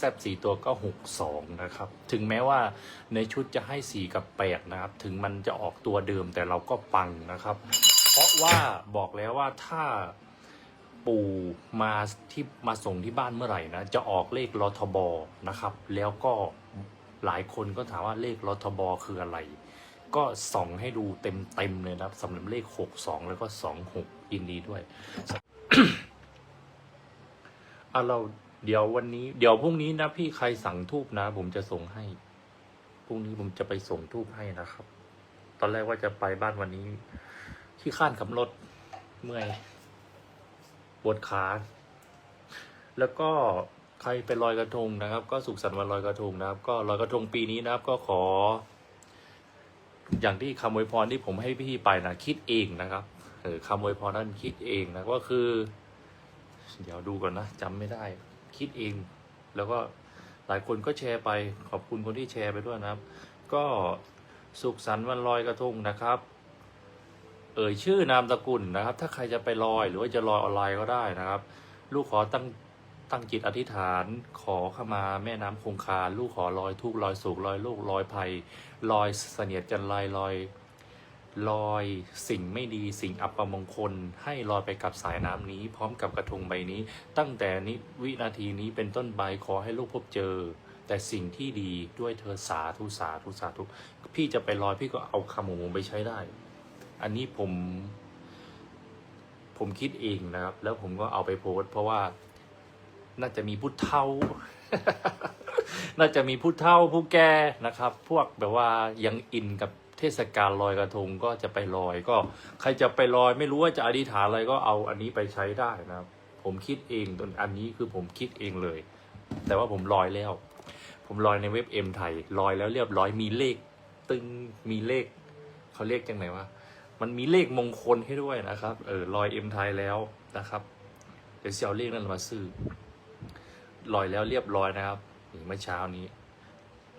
แซบสี่ตัวก็หกสองนะครับ ถึงแม้ว่าในชุดจะให้สี่กับแปดนะครับ ถึงมันจะออกตัวเดิมแต่เราก็ปังนะครับ เพราะว่าบอกแล้วว่าถ้าปู่มาที่มาส่งที่บ้านเมื่อไหร่นะ จะออกเลขรทบอนะครับ แล้วก็หลายคนก็ถามว่าเลขรทบอคืออะไร ก็ส่องให้ดูเต็มเต็มเลยนะครับสำหรับเลขหกสองแล้วก็สองหกยินดีด้วยอะเรา เดี๋ยววันนี้ เดี๋ยวพรุ่งนี้นะพี่ใครสั่งทูบนะ ผมจะส่งให้ พรุ่งนี้ผมจะไปส่งทูบให้นะครับ ตอนแรกว่าจะไปบ้านวันนี้ที่ข้านขับรถเมื่อยปวดขา แล้วก็ใครไปลอยกระทงนะครับ ก็สุขสันต์วันลอยกระทงนะครับ ก็ลอยกระทงปีนี้นะครับ ก็ขอ อย่างที่คำอวยพรที่ผมให้พี่ไปนะคิดเองนะครับเออคำอวยพรนั้นคิดเองนะก็คือ เดี๋ยวดูก่อนนะจำไม่ได้ คิดเอง แล้วก็หลายคนก็แชร์ไป ขอบคุณคนที่แชร์ไปด้วยนะครับ ก็สุขสันต์วันลอยกระทงนะครับ เอ่ยชื่อนามสกุลนะครับ ถ้าใครจะไปลอยหรือว่าจะลอยออนไลน์ก็ได้นะครับ ลูกขอตั้งตั้งจิตอธิษฐานขอขมาแม่น้ำคงคา ลูกขอลอยทุกลอยสุขลอยโลกลอยภัย ลอยเสนียดจันไรลอย ลอยสิ่งไม่ดีสิ่งอัปมงคล ให้ลอยไปกับสายน้ำนี้ พร้อมกับกระทงใบนี้ ตั้งแต่นี้วินาทีนี้เป็นต้นไปขอให้ลูกพบเจอ แต่สิ่งที่ดีด้วยเธอสาธุสาธุสาธุพี่จะไปลอยพี่ก็เอาคำของผมไปใช้ได้ อันนี้ผม ผมคิดเองนะครับ แล้วผมก็เอาไปโพสต์เพราะว่าน่าจะมีผู้เฒ่าน่าจะมีผู้เฒ่าผู้แก่นะครับ พวกแบบว่ายังอินกับ เทศกาลลอยกระทงก็จะไปลอยก็ ใครจะไปลอยไม่รู้ว่าจะอธิษฐานอะไรก็เอาอันนี้ไปใช้ได้นะครับ ผมคิดเองตนอันนี้คือผมคิดเองเลย แต่ว่าผมลอยแล้ว ผมลอยในเว็บเอ็มไทยลอยแล้วเรียบร้อยมีเลข ตึงมีเลขเขาเรียกยังไงวะมันมีเลขมงคลให้ด้วยนะครับ เออลอยเอ็มไทยแล้วนะครับเดี๋ยวจะเอาเลขนั้นมาซื้อลอยแล้วเรียบร้อยนะครับนี่เมื่อเช้านี้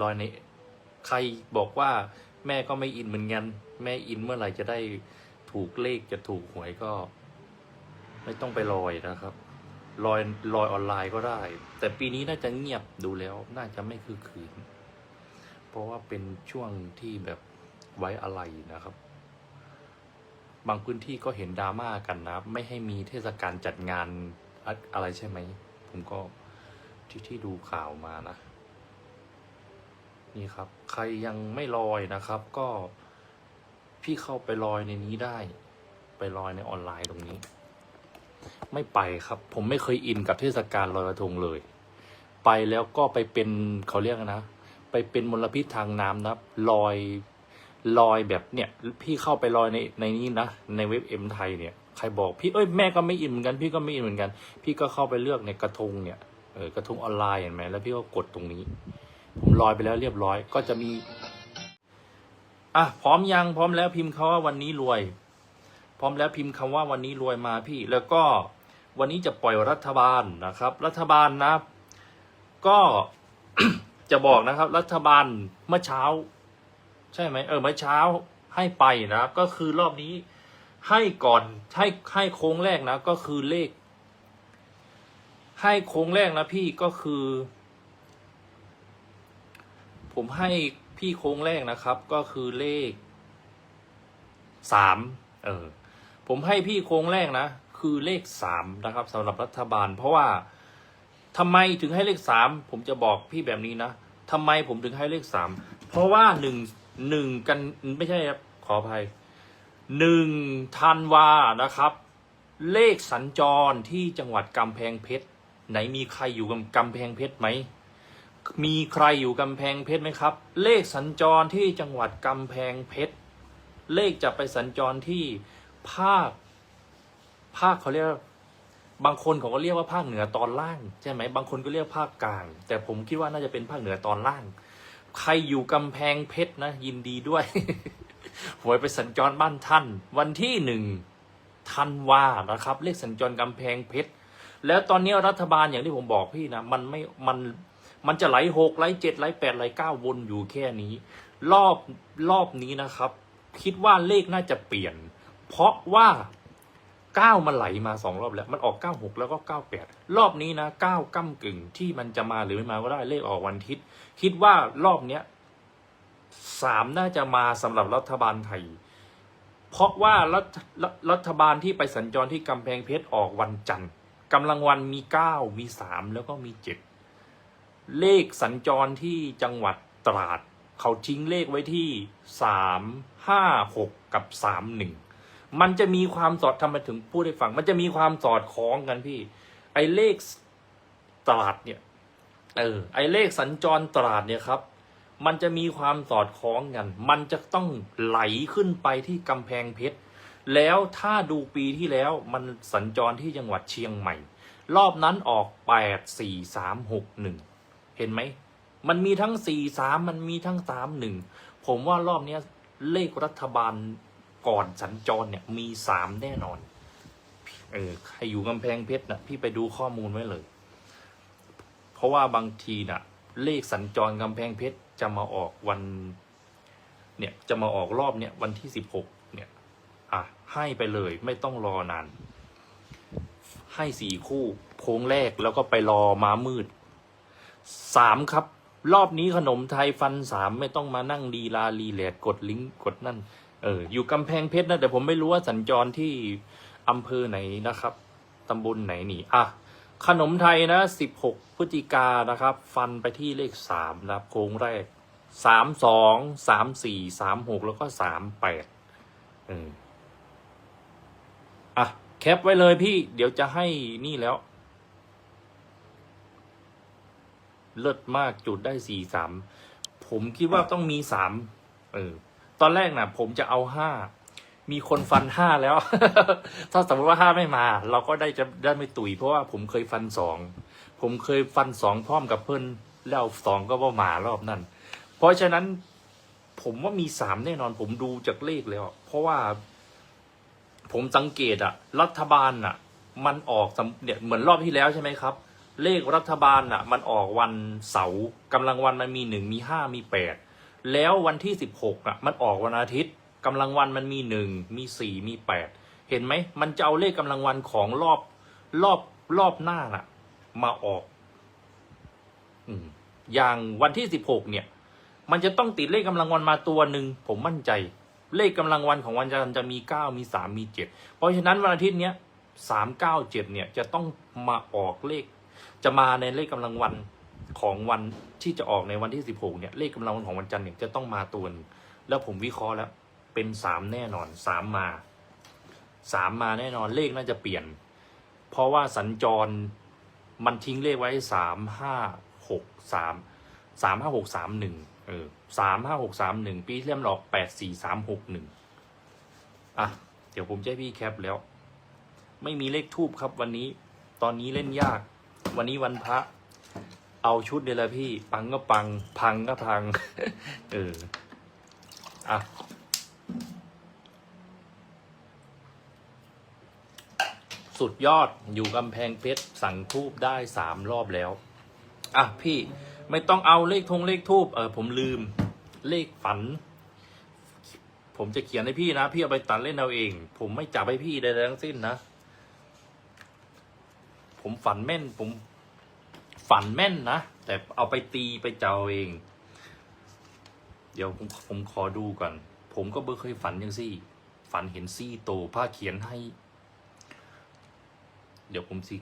ลอยในใครบอกว่า แม่ก็ไม่อินเหมือนกัน แม่อินเมื่อไหร่จะได้ถูกเลขจะถูกหวยก็ ไม่ต้องไปลอยนะครับลอยลอยออนไลน์ก็ได้ แต่ปีนี้น่าจะเงียบดูแล้ว น่าจะไม่คือคืน เพราะว่าเป็นช่วงที่แบบไว้อะไรนะครับ บางพื้นที่ก็เห็นดราม่ากันนะไม่ให้มีเทศกาลจัดงานอะอะไรใช่ไหม ผมก็ที่ที่ดูข่าวมานะ นี่ครับ ใครยังไม่ลอยนะครับ ก็พี่เข้าไปลอยในนี้ได้ ไปลอยในออนไลน์ตรงนี้ ไม่ไปครับ ผมไม่เคยอินกับเทศกาลลอยกระทงเลย ไปแล้วก็ไปเป็นเขาเรียกนะ ไปเป็นมลพิษทางน้ำนะลอยลอยแบบเนี่ยพี่เข้าไปลอยในในนี้นะในเว็บเอ็มไทยเนี่ยใครบอกพี่เอ้ยแม่ก็ไม่อินเหมือนกัน พี่ก็ไม่อินเหมือนกัน พี่ก็เข้าไปเลือกในกระทงเนี่ยเออกระทงออนไลน์เห็นไหมแล้วพี่ก็กดตรงนี้ ผมลอยไปแล้วเรียบร้อย ก็จะมี อะพร้อมยังพร้อมแล้วพิมพ์คาว่าวันนี้รวย พร้อมแล้วพิมพ์คำว่าวันนี้รวยมาพี่ แล้วก็วันนี้จะปล่อยรัฐบาลนะครับ รัฐบาลนะ ก็จะบอกนะครับ รัฐบาลเมื่อเช้า ใช่ไหมเออเมื่อเช้าให้ไปนะครับ ก็คือรอบนี้ให้ก่อนให้ให้โค้งแรกนะ ก็คือเลข ให้โค้งแรกนะพี่ก็คือ ผมให้พี่โค้งแรกนะครับ ก็คือเลขสามเออผมให้พี่โค้งแรกนะ คือเลขสามนะครับสำหรับรัฐบาล เพราะว่าทำไมถึงให้เลขสามผมจะบอกพี่แบบนี้นะทำไมผมถึงให้เลขสามเพราะว่าหนึ่งหนึ่งกันไม่ใช่ครับขออภัยหนึ่งธันวานะครับ เลขสัญจรที่จังหวัดกำแพงเพชรไหนมีใครอยู่กับกำแพงเพชรไหม มีใครอยู่กำแพงเพชรไหมครับ เลขสัญจรที่จังหวัดกำแพงเพชร เลขจะไปสัญจรที่ภาค ภาคเขาเรียก บางคนเขาก็เรียกว่าภาคเหนือตอนล่าง ใช่ไหม บางคนก็เรียกภาคกลาง แต่ผมคิดว่าน่าจะเป็นภาคเหนือตอนล่าง ใครอยู่กำแพงเพชรนะ ยินดีด้วย หวยไปสัญจรบ้านท่าน วันที่หนึ่งธันวานะครับ เลขสัญจรกำแพงเพชร แล้วตอนนี้รัฐบาลอย่างที่ผมบอกพี่นะ มันไม่ มัน มันจะไหลหกไหลเจ็ดไหลแปดไหลเก้าวนอยู่แค่นี้ รอบรอบนี้นะครับ คิดว่าเลขน่าจะเปลี่ยน เพราะว่าเก้ามันไหลมาสองรอบแล้วมันออกเก้าหกแล้วก็เก้าแปดรอบนี้นะเก้าก้ากึ่งที่มันจะมาหรือไม่มาก็ได้เลขออกวันอาทิตคิดว่ารอบเนี้ยสามน่าจะมาสำหรับรัฐบาลไทย เพราะว่ารัฐรัฐรัฐบาลที่ไปสัญจรที่กำแพงเพชรออกวันจันทร์กำลังวันมีเก้ามีสามแล้วก็มีเจ็ด เลขสัญจรที่จังหวัดตราด เขาทิ้งเลขไว้ที่สามห้าหกกับสามหนึ่งมันจะมีความสอดทำไมถึงพูดให้ฟัง มันจะมีความสอดคล้องกันพี่ ไอเลขตราดเนี่ย เออ ไอเลขสัญจรตราดเนี่ยครับ มันจะมีความสอดคล้องกัน มันจะต้องไหลขึ้นไปที่กำแพงเพชร แล้วถ้าดูปีที่แล้วมันสัญจรที่จังหวัดเชียงใหม่ รอบนั้นออกแปดสี่สามหกหนึ่ง เห็นไหม มันมีทั้งสี่สามมันมีทั้งสามหนึ่งผมว่ารอบเนี้ยเลขรัฐบาลก่อนสัญจรเนี่ยมีสามแน่นอน เออใครอยู่กำแพงเพชรนะพี่ไปดูข้อมูลไว้เลย เพราะว่าบางทีน่ะ เลขสัญจรกำแพงเพชรจะมาออกวัน เนี่ยจะมาออกรอบเนี่ยวันที่สิบหกเนี่ย อะให้ไปเลยไม่ต้องรอนานให้สี่คู่โค้งแรกแล้วก็ไปรอม้ามืด สามครับ รอบนี้ขนมไทยฟันสามไม่ต้องมานั่งดีลาลีแลดกดลิงก์กดนั่น เออ อยู่กำแพงเพชรนะแต่ผมไม่รู้ว่าสัญจรที่อำเภอไหนนะครับตำบลไหนนี่อะขนมไทยนะสิบหกพฤศจิกานะครับ ฟันไปที่เลขสามนะครับ โค้งแรกสามสองสามสี่สามหกแล้วก็สามแปดเอออะแคปไว้เลยพี่ เดี๋ยวจะให้นี่แล้ว เลิศมากจุดได้สี่สามผมคิดว่าต้องมีสามเออ ตอนแรกนะผมจะเอาห้ามีคนฟันห้าแล้ว ถ้าสมมติว่าห้าไม่มา เราก็ได้จะได้ไม่ตุยเพราะว่าผมเคยฟันสองผมเคยฟันสองพร้อมกับเพื่อนแล้วสองก็ว่ามารอบนั้น เพราะฉะนั้นผมว่ามีสามแน่นอน ผมดูจากเลขแล้ว เพราะว่าผมสังเกตอะรัฐบาลอะมันออกสำเนี่ยเหมือนรอบที่แล้วใช่ไหมครับ เลขรัฐบาลอะ มันออกวันเสาร์กำลังวันมันมีหนึ่งมีห้ามีแปดแล้ววันที่สิบหกอะ มันออกวันอาทิตย์กำลังวันมันมีหนึ่งมีสี่มีแปดเห็นไหมมันจะเอาเลขกำลังวันของรอบรอบรอบหน้าน่ะ มาออก อืมอย่างวันที่สิบหกเนี่ย มันจะต้องติดเลขกำลังวันมาตัวหนึ่งผมมั่นใจ เลขกำลังวันของวันจันทร์จะมีเก้ามีสามมีเจ็ดเพราะฉะนั้นวันอาทิตย์เนี้ยสามเก้าเจ็ดเนี่ยจะต้องมาออกเลข จะมาในเลขกำลังวันของวันที่จะออกในวันที่สิบหกเนี่ย เลขกำลังวันของวันจันทร์เนี่ยจะต้องมาตัวนึงแล้วผมวิเคราะห์แล้วเป็นสามแน่นอนสามมาสามมาแน่นอนเลขน่าจะเปลี่ยน เพราะว่าสัญจรมันทิ้งเลขไว้สามห้าหกสามสามห้าหกสามหนึ่งเออสามห้าหกสามหนึ่งปีที่มันออกแปดสี่สามหกหนึ่งอะ เดี๋ยวผมจะให้พี่แคปแล้ว ไม่มีเลขทูบครับวันนี้ ตอนนี้เล่นยาก วันนี้วันพระ เอาชุดเดียวละพี่ ปังก็ปัง พังก็พัง เออ อะ สุดยอดอยู่กำแพงเพชร สั่งทูบได้สามรอบแล้ว อะ พี่ไม่ต้องเอาเลขธงเลขทูบเออผมลืม เลขฝัน ผมจะเขียนให้พี่นะ พี่เอาไปตัดเล่นเอาเอง ผมไม่จับให้พี่ใดๆทั้งสิ้นนะ ผมฝันแม่น ผมฝันแม่นนะ แต่เอาไปตีไปเจ้าเอง เดี๋ยวผมผมขอดูก่อน ผมก็เบ่เคยฝันยังซี่ ฝันเห็นซี่โตผ้าเขียนให้ เดี๋ยวผมสิ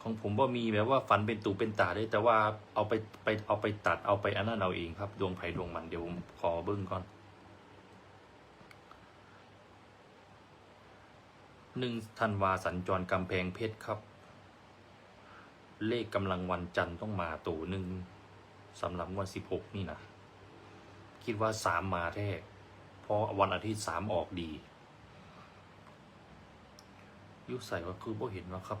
ของผมว่ามีแบบว่าฝันเป็นตูเป็นตาได้แต่ว่าเอาไปไปเอาไปตัดเอาไปอันนั้นเอาเองครับ ดวงไผ่ดวงมันเดี๋ยวผมขอเบิ้งก่อน หนึ่งธันวาสัญจรกำแพงเพชรครับ เลขกำลังวันจันทร์ต้องมาตูหนึ่งสำหรับวันสิบหกนี่นะ คิดว่าสามมาแท้เพราะวันอาทิตย์สามออกดี ยุใส่ว่าคือบ่เห็นว่าครับ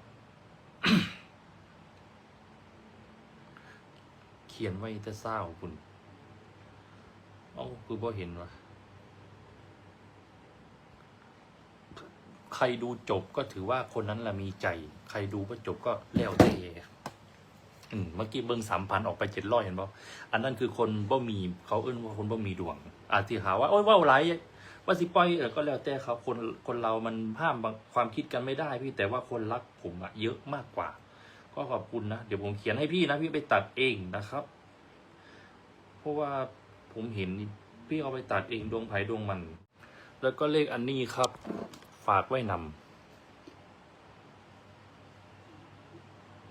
เขียนไว้แต่เศร้าคุณเอ้าคือบ่เห็นวะ ใครดูจบก็ถือว่าคนนั้นละมีใจ ใครดูก็จบก็แล้วแต่อืมเมื่อกี้เบิ้งสามพันออกไปเจ็ดร้อยเห็นป่อันนั้นคือคนบ่มีเขาเอื้นว่าคนบ่มีดวง อาจที่หาว่าโอ้ยว่าไรว่าสิปล่อยก็แล้วแต่ครับคนคนเรามันห้ามความคิดกันไม่ได้ พี่แต่ว่าคนรักผมอะเยอะมากกว่า ก็ขอบคุณนะเดี๋ยวผมเขียนให้พี่นะพี่ไปตัดเองนะครับ เพราะว่าผมเห็นพี่เอาไปตัดเองดวงไผ่ดวงมัน แล้วก็เลขอันนี้ครับ ฝากไว้นำ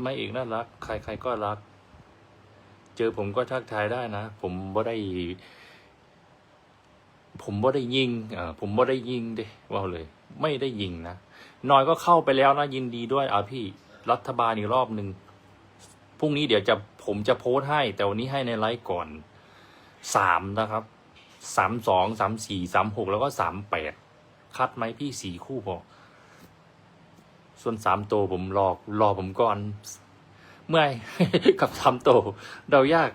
ไม่เอกน่ารัก ใคร ๆ ก็รัก เจอผมก็ทักทายได้นะ ผมบ่ได้ ผมบ่ได้ยิงอ่าผมบ่ได้ยิงเด้ว่าเลย ไม่ได้ยิงนะนอยก็เข้าไปแล้วนะ ยินดีด้วยอะพี่ รัฐบาลอีกรอบหนึ่งพรุ่งนี้เดี๋ยวจะผมจะโพสต์ให้ แต่วันนี้ให้ในไลฟ์ก่อนสามนะครับสามสองสามสี่สามหกแล้วก็สามแปด คัดไหมพี่สี่คู่พอส่วนสามโตวผมรอรอผมก่อน เมื่อย กับสามโตวเรายาก